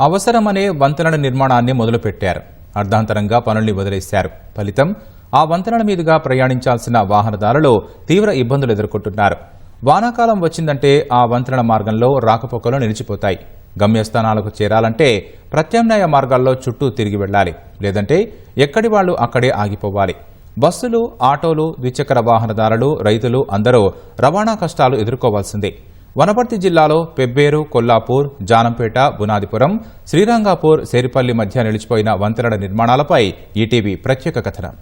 అవసరమనే వంతెనల నిర్మాణాన్ని మొదలుపెట్టారు. అర్ధాంతరంగా పనుల్ని వదిలేశారు. ఫలితం ఆ వంతెనల మీదుగా ప్రయాణించాల్సిన వాహనదారులు తీవ్ర ఇబ్బందులు ఎదుర్కొంటున్నారు. వానాకాలం వచ్చిందంటే ఆ వంతెనల మార్గంలో రాకపోకలు నిలిచిపోతాయి. గమ్యస్థానాలకు చేరాలంటే ప్రత్యామ్నాయ మార్గాల్లో చుట్టూ తిరిగి వెళ్ళాలి. లేదంటే ఎక్కడి వాళ్ళు అక్కడే ఆగిపోవాలి. బస్సులు ఆటోలు ద్విచక్ర వాహనదారులు రైతులు అందరూ రవాణా కష్టాలు ఎదుర్కోవాల్సిందే. వనపర్తి జిల్లాలో పెబ్బేరు కొల్లాపూర్ జానంపేట బునాదిపురం శ్రీరంగాపూర్ సేరిపల్లి మధ్య నిలిచిపోయిన వంతెనల నిర్మాణాలపై ఈటీవీ ప్రత్యేక కథనం.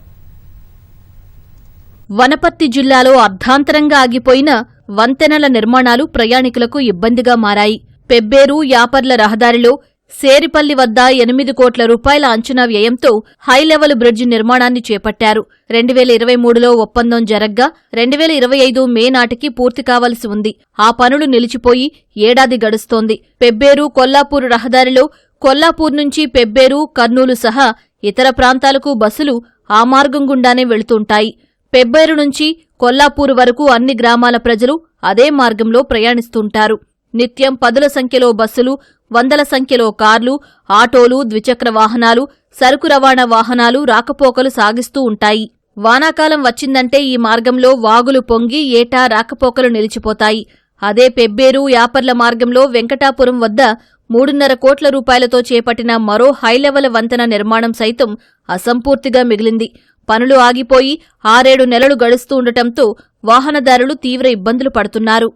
వనపర్తి జిల్లాలో అర్ధాంతరంగా ఆగిపోయిన వంతెనల నిర్మాణాలు ప్రయాణికులకు ఇబ్బందిగా మారాయి. పెబ్బేరు యాపర్ల రహదారిలో సేరిపల్లి వద్ద ఎనిమిది కోట్ల రూపాయల అంచనా వ్యయంతో హైలెవెల్ బ్రిడ్జ్ నిర్మాణాన్ని చేపట్టారు. రెండు వేల ఇరవై మూడులో ఒప్పందం జరగ్గా రెండు వేల ఇరవై ఐదు మే నాటికి పూర్తి కావలసి ఉంది. ఆ పనులు నిలిచిపోయి ఏడాది గడుస్తోంది. పెబ్బేరు కొల్లాపూర్ రహదారిలో కొల్లాపూర్ నుంచి పెబ్బేరు కర్నూలు సహా ఇతర ప్రాంతాలకు బస్సులు ఆ మార్గం గుండానే వెళుతుంటాయి. పెబ్బేరు నుంచి కొల్లాపూర్ వరకు అన్ని గ్రామాల ప్రజలు అదే మార్గంలో ప్రయాణిస్తుంటారు. నిత్యం పదుల సంఖ్యలో బస్సులు వందల సంఖ్యలో కార్లు ఆటోలు ద్విచక్ర వాహనాలు సరుకు రవాణా వాహనాలు రాకపోకలు సాగిస్తూ ఉంటాయి. వానాకాలం వచ్చిందంటే ఈ మార్గంలో వాగులు పొంగి ఏటా రాకపోకలు నిలిచిపోతాయి. అదే పెబ్బేరు యాపర్ల మార్గంలో వెంకటాపురం వద్ద మూడున్నర కోట్ల రూపాయలతో చేపట్టిన మరో హైలెవెల్ వంతెన నిర్మాణం సైతం అసంపూర్తిగా మిగిలింది. పనులు ఆగిపోయి ఆరేడు నెలలు గడుస్తూ ఉండటంతో వాహనదారులు తీవ్ర ఇబ్బందులు పడుతున్నారు.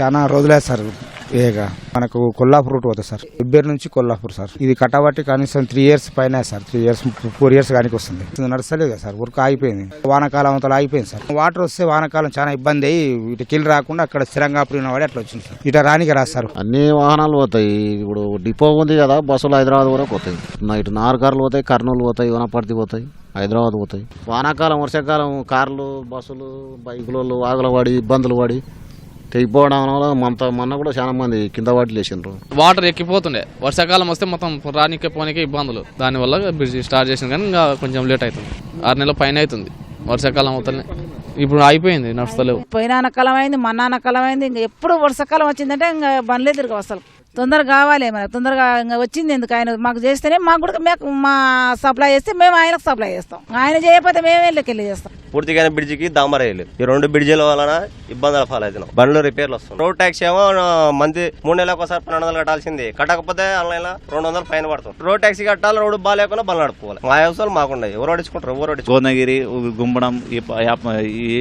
చాలా రోజులే సార్. ఏగా? మనకు కొల్లాపూర్ రూట్ పోతుంది సార్. ఇబ్బేరు నుంచి కొల్లాపూర్ సార్. ఇది కట్టబట్టి కనీసం త్రీ ఇయర్స్ పైన sir. Three years four years కానీ వస్తుంది. నడుస్తలేదు కదా సార్. వర్క్ ఆగిపోయింది. వానాకాలం అంతా ఆగిపోయింది సార్. వాటర్ వస్తే వానాకాలం చాలా ఇబ్బంది అయ్యి ఇటు కిల్ రాకుండా అక్కడ స్థిరంగా పురిగిన వాడి అట్లా వచ్చింది సార్. ఇట రానికి రాదు సార్. అన్ని వాహనాలు పోతాయి. ఇప్పుడు డిపో ఉంది కదా బస్సులు హైదరాబాద్ వరకు పోతాయి. ఇటు నార్కర్లు పోతాయి కర్నూలు పోతాయి వనపర్తి పోతాయి హైదరాబాద్ పోతాయి. వానాకాలం వర్షాకాలం కార్లు బస్సులు బైకులు వాగులు పడి ఇబ్బందులు పడి తెగిపోవడం వల్ల మంత మొన్న కూడా చాలా మంది కింద పడి లేచిండ్రు వాటర్ ఎక్కిపోతుండే. వర్షాకాలం వస్తే మొత్తం రానికే పోనీకే ఇబ్బందులు. దానివల్ల బ్రిడ్జ్ స్టార్ట్ చేసింది కానీ ఇంకా కొంచెం లేట్ అవుతుంది. ఆరు నెలల పైన అవుతుంది వర్షాకాలం అవుతుంది ఇప్పుడు అయిపోయింది నడుస్తలేవు. పోయినాన కాలం అయింది మన్నాన కాలం అయింది ఇంకా ఎప్పుడు వర్షాకాలం వచ్చిందంటే ఇంకా బండ్లే తిరగవు అసలు. తొందరగా కావాలి మనకు తొందరగా ఇంకా వచ్చింది ఎందుకు? ఆయన మాకు చేస్తేనే మాకు కూడా మాకు మా సప్లై చేస్తే మేము ఆయనకు సప్లై చేస్తాం. ఆయన చేయకపోతే మేమే వెళ్ళి చేస్తాం? పూర్తిగా బ్రిడ్జికి దామర వేయలేదు. ఈ రెండు బ్రిడ్జిల వలన ఇబ్బందుల పాలవుతున్నాం. బండ్లు రిపేర్లు వస్తాయి రోడ్ ట్యాక్స్ ఏమో మంత్ మూడు నెలలకు ఒకసారి పన్నెండు వందలు కట్టాల్సింది. కట్టకపోతే ఆన్లైన్లో రెండు వందలు ఫైన్ పడుతుంది. రోడ్ ట్యాక్సీ కట్టాలి రోడ్డు బాగాలేకుండా బండ్లు నడుపుకోవాలి. మా వ్యవసాయాలు మాకున్నాయి ఎవరు పట్టించుకుంటారు ఎవరు గోదగిరి గుంబడం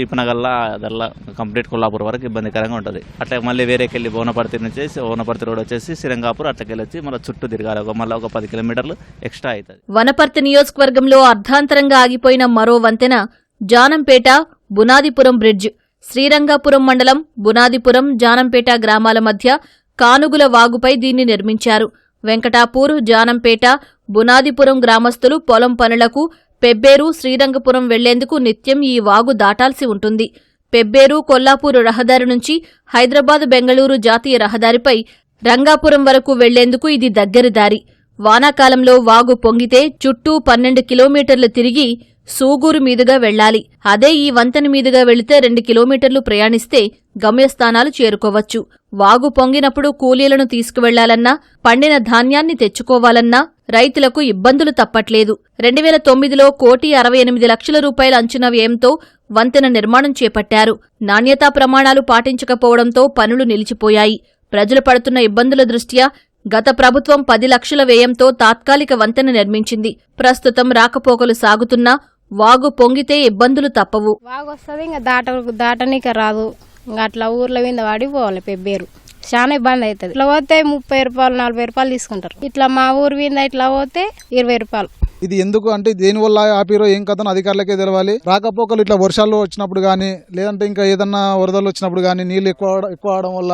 ఈపనగల్లా అదల్లా కంప్లీట్ కొల్లాపూర్ వరకు ఇబ్బందికరంగా ఉంటుంది. అట్లా మళ్ళీ వేరేకెళ్ళి ఓనపర్తి నుంచి ఓనపర్తి రోడ్ వచ్చేసి శ్రీరంగాపూర్ అట్లకెళ్ళి వచ్చి మళ్ళీ చుట్టూ తిరగాలి. ఒక మళ్ళీ ఒక పది కిలోమీటర్లు ఎక్స్ట్రా అవుతుంది. వనపర్తి నియోజకవర్గంలో అర్ధాంతరంగా ఆగిపోయిన మరో వంతెన జానంపేట బునాదిపురం బ్రిడ్జ్ శ్రీరంగాపురం మండలం బునాదిపురం జానంపేట గ్రామాల మధ్య కానుగుల వాగుపై దీన్ని నిర్మించారు. వెంకటాపూర్ జానంపేట బునాదిపురం గ్రామస్తులు పొలం పనులకు పెబ్బేరు శ్రీరంగపురం వెళ్ళేందుకు నిత్యం ఈ వాగు దాటాల్సి ఉంటుంది. పెబ్బేరు కొల్లాపూరు రహదారి నుంచి హైదరాబాద్ బెంగళూరు జాతీయ రహదారిపై రంగాపురం వరకు వెళ్ళేందుకు ఇది దగ్గరి దారి. వానాకాలంలో వాగు పొంగితే చుట్టూ పన్నెండు కిలోమీటర్లు తిరిగి సూగూరు మీదుగా వెళ్ళాలి అదే ఈ వంతెన మీదుగా వెళితే రెండు కిలోమీటర్లు ప్రయాణిస్తే గమ్యస్థానాలు చేరుకోవచ్చు. వాగు పొంగినప్పుడు కూలీలను తీసుకువెళ్ళాలన్నా పండిన ధాన్యాన్ని తెచ్చుకోవాలన్నా రైతులకు ఇబ్బందులు తప్పట్లేదు. రెండు వేల తొమ్మిదిలో కోటి అరవై ఎనిమిది లక్షల రూపాయల అంచనా వ్యయంతో వంతెన నిర్మాణం చేపట్టారు. నాణ్యతా ప్రమాణాలు పాటించకపోవడంతో పనులు నిలిచిపోయాయి. ప్రజలు పడుతున్న ఇబ్బందుల దృష్ట్యా గత ప్రభుత్వం పది లక్షల వ్యయంతో తాత్కాలిక వంతెన నిర్మించింది. ప్రస్తుతం రాకపోకలు సాగుతున్నా వాగు పొంగితే ఇబ్బందులు తప్పవు. వాగు వస్తుంది ఇంకా దాట దాటనీక రాదు. ఇంకా అట్లా ఊర్ల మీద పడి పోవాలి పెబ్బేరు. చాలా ఇబ్బంది అవుతుంది ఇట్లా పోతే ముప్పై రూపాయలు నలభై రూపాయలు తీసుకుంటారు. ఇట్లా మా ఊరి మీద ఇట్లా పోతే ఇరవై రూపాయలు. ఇది ఎందుకు అంటే దేని వల్ల ఆపిరో ఏం కథనో అధికారులకే తెలవాలి. రాకపోకలు ఇట్లా వర్షాలు వచ్చినప్పుడు కానీ లేదంటే ఇంకా ఏదన్నా వరదలు వచ్చినప్పుడు కానీ నీళ్ళు ఎక్కువ ఎక్కువ అవడం వల్ల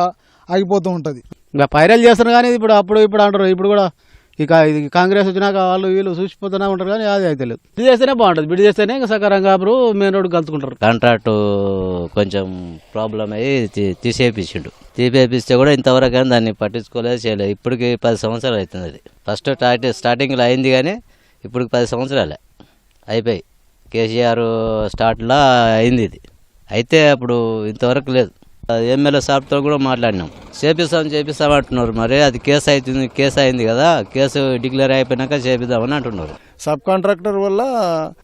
ఆగిపోతూ ఉంటుంది. ఇంకా పైరల్ చేస్తారు కానీ ఇప్పుడు అప్పుడు ఇప్పుడు అంటారు. ఇప్పుడు కూడా ఇక ఇది కాంగ్రెస్ వచ్చినాక వాళ్ళు వీళ్ళు చూసిపోతూనే ఉంటారు కానీ అది అయితే లేదు. బిడి చేస్తేనే బాగుంటుంది. బిడి చేస్తేనే ఇంకా సకారంగా అప్పుడు మెయిన్ రోడ్ కలుసుకుంటారు. కాంట్రాక్టు కొంచెం ప్రాబ్లం అయ్యి తీ- తీసేపించిండు తీసేపిస్తే కూడా ఇంతవరకు కానీ దాన్ని పట్టించుకోలేదు చేయలేదు. ఇప్పటికి పది సంవత్సరాలు అవుతుంది అది. ఫస్ట్ స్టార్ట్ స్టార్టింగ్లో అయింది కానీ ఇప్పటికి పది సంవత్సరాలే. అయిపోయి. కేసీఆర్ స్టార్ట్లో అయింది ఇది. అయితే అప్పుడు ఇంతవరకు లేదు. ఎమ్మెల్యే సార్తో కూడా మాట్లాడినాం. చేపిస్తాం చేపిస్తాం అంటున్నారు మరి అది కేసు అవుతుంది కేసు అయింది కదా కేసు డిక్లేర్ అయిపోయినాక చేపిద్దామని అంటున్నారు. సబ్ కాంట్రాక్టర్ వల్ల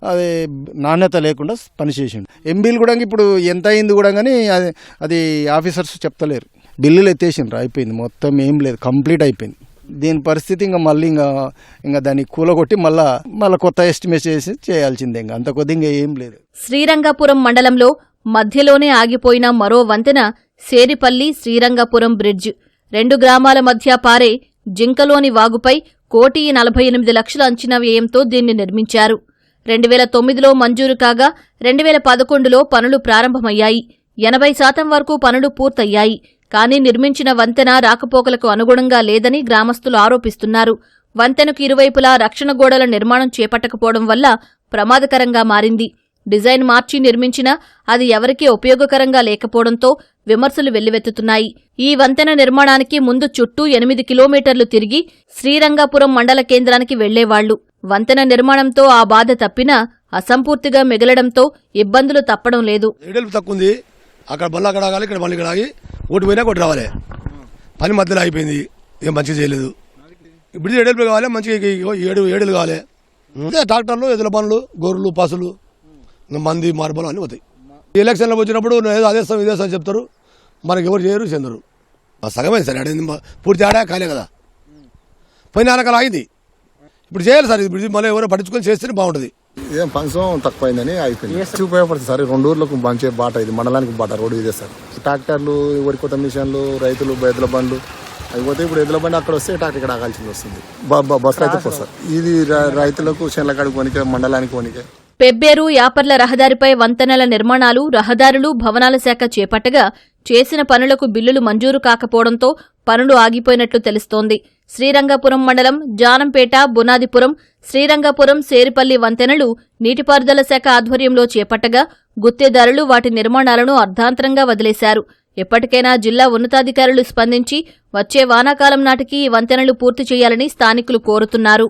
అది నాణ్యత లేకుండా పనిచేసిండు ఎంబీలు కూడా ఇప్పుడు ఎంత అయింది కూడా కానీ అది అది ఆఫీసర్స్ చెప్తలేరు. బిల్లులు ఎత్తేసిండ్రు అయిపోయింది. మొత్తం ఏం లేదు కంప్లీట్ అయిపోయింది. దీని పరిస్థితి ఇంకా మళ్ళీ ఇంకా ఇంకా దాన్ని కూలగొట్టి మళ్ళా మళ్ళీ కొత్త ఎస్టిమేట్ చేసి చేయాల్సిందే ఇంకా. అంత కొద్ది ఇంకా ఏం లేదు. శ్రీరంగపురం మండలంలో మధ్యలోనే ఆగిపోయిన మరో వంతెన సేరిపల్లి శ్రీరంగపురం బ్రిడ్జ్. రెండు గ్రామాల మధ్య పారే జింకలోని వాగుపై కోటి నలభై ఎనిమిది లక్షల అంచనా వ్యయంతో దీన్ని నిర్మించారు. రెండు వేల తొమ్మిదిలో మంజూరు కాగా రెండు వేల పదకొండులో పనులు ప్రారంభమయ్యాయి. ఎనభై శాతం వరకు పనులు పూర్తయ్యాయి. కానీ నిర్మించిన వంతెన రాకపోకలకు అనుగుణంగా లేదని గ్రామస్తులు ఆరోపిస్తున్నారు. వంతెనకు ఇరువైపులా రక్షణ గోడల నిర్మాణం చేపట్టకపోవడం వల్ల ప్రమాదకరంగా మారింది. డిజైన్ మార్చి నిర్మించినా అది ఎవరికీ ఉపయోగకరంగా లేకపోవడంతో విమర్శలు వెల్లువెత్తుతున్నాయి. ఈ వంతెన నిర్మాణానికి ముందు చుట్టూ ఎనిమిది కిలోమీటర్లు తిరిగి శ్రీరంగపురం మండల కేంద్రానికి వెళ్ళేవాళ్ళు. వంతెన నిర్మాణంతో ఆ బాధ తప్పినా అసంపూర్తిగా మిగలడంతో ఇబ్బందులు తప్పడం లేదు. ఎడల్పు తక్కువ ఉంది అక్కడ బల్ల అక్కడ ఆగాలి ఇక్కడ మళ్ళీ ఇక్కడ ఆగి ఓటు పోయినా రావాలి. పని మధ్యలో అయిపోయింది ఏం మంచిగా చేయలేదు. ఇప్పుడు ఎడల్పు కావాలి మంచిగా ఏడు ఏడులు కావాలి. అదే ట్రాక్టర్లు ఎదుల పనులు గొర్రెలు పసులు మంది మార్బలు అన్నీ పోతాయి. ఎలక్షన్లో వచ్చినప్పుడు ఏదో అదేస్తాం ఇదేస్తాం చెప్తారు. మనకి ఎవరు చేయరు చెందరు. ఆ సగమే సరే అడిగింది పూర్తి ఆడా కాలే కదా. పోయిన రకాలు ఆగింది. ఇప్పుడు చేయాలి సార్ ఇప్పుడు మళ్ళీ ఎవరో పట్టించుకొని చేస్తేనే బాగుంటుంది. ఏం పంచం తక్కువైందని అయిపోయింది. ఉపయోగపడుతుంది సార్ రెండు ఊర్లకు మంచి బాట ఇది మండలానికి బాట రోడ్డు ఇదే సార్. ట్రాక్టర్లు వరి కొత్త మిషన్లు రైతులు ఎద్దుల బండ్లు అవి పోతే ఇప్పుడు ఎద్దుల బండి అక్కడ వస్తే ట్రాక్టర్ ఇక్కడ ఆగాల్సింది వస్తుంది. బ- బ- బస్సులు అయితే పోదు సార్. ఇది రైతులకు చెన్లకాడికి కొనికే మండలానికి కొనికే పెబ్బేరు యాపర్ల రహదారిపై వంతెనల నిర్మాణాలు రహదారులు భవనాల శాఖ చేపట్టగా చేసిన పనులకు బిల్లులు మంజూరు కాకపోవడంతో పనులు ఆగిపోయినట్లు తెలుస్తోంది. శ్రీరంగపురం మండలం జానంపేట బునాదిపురం శ్రీరంగపురం సేరిపల్లి వంతెనలు నీటిపారుదల శాఖ ఆధ్వర్యంలో చేపట్టగా గుత్తేదారులు వాటి నిర్మాణాలను అర్ధాంతరంగా వదిలేశారు. ఎప్పటికైనా జిల్లా ఉన్నతాధికారులు స్పందించి వచ్చే వానాకాలం నాటికి ఈ వంతెనలు పూర్తి చేయాలని స్థానికులు కోరుతున్నారు.